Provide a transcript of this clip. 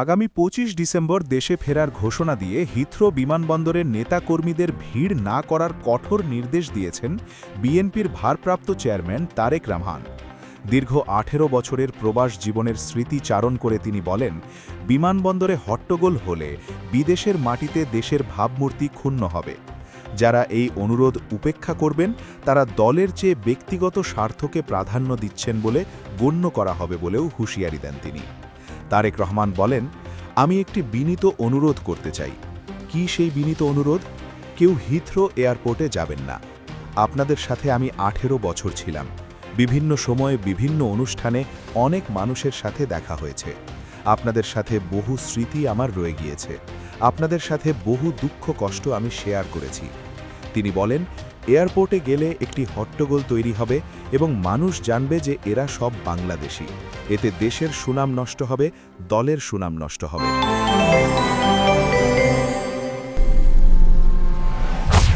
আগামী পঁচিশ ডিসেম্বর দেশে ফেরার ঘোষণা দিয়ে হিথ্রো বিমানবন্দরের নেতাকর্মীদের ভিড় না করার কঠোর নির্দেশ দিয়েছেন বিএনপির ভারপ্রাপ্ত চেয়ারম্যান তারেক রহমান দীর্ঘ আঠেরো বছরের প্রবাস জীবনের স্মৃতি চারণ করে তিনি বলেন, বিমানবন্দরে হট্টগোল হলে বিদেশের মাটিতে দেশের ভাবমূর্তি ক্ষুণ্ণ হবে। যারা এই অনুরোধ উপেক্ষা করবেন, তারা দলের চেয়ে ব্যক্তিগত স্বার্থকে প্রাধান্য দিচ্ছেন বলে গণ্য করা হবে বলেও হুঁশিয়ারি দেন তিনি। তারেক রহমান বলেন, আমি একটি বিনীত অনুরোধ করতে চাই। কি সেই বিনীত অনুরোধ? কেউ হিথ্রো এয়ারপোর্টে যাবেন না। আপনাদের সাথে আমি আঠেরো বছর ছিলাম। বিভিন্ন সময়ে বিভিন্ন অনুষ্ঠানে অনেক মানুষের সাথে দেখা হয়েছে। আপনাদের সাথে বহু স্মৃতি আমার রয়ে গিয়েছে। আপনাদের সাথে বহু দুঃখ কষ্ট আমি শেয়ার করেছি। তিনি বলেন এয়ারপোর্টে গেলে একটি হট্টগোল তৈরি হবে এবং মানুষ জানবে যে এরা সব বাংলাদেশি। এতে দেশের সুনাম নষ্ট হবে, দলের সুনাম নষ্ট হবে।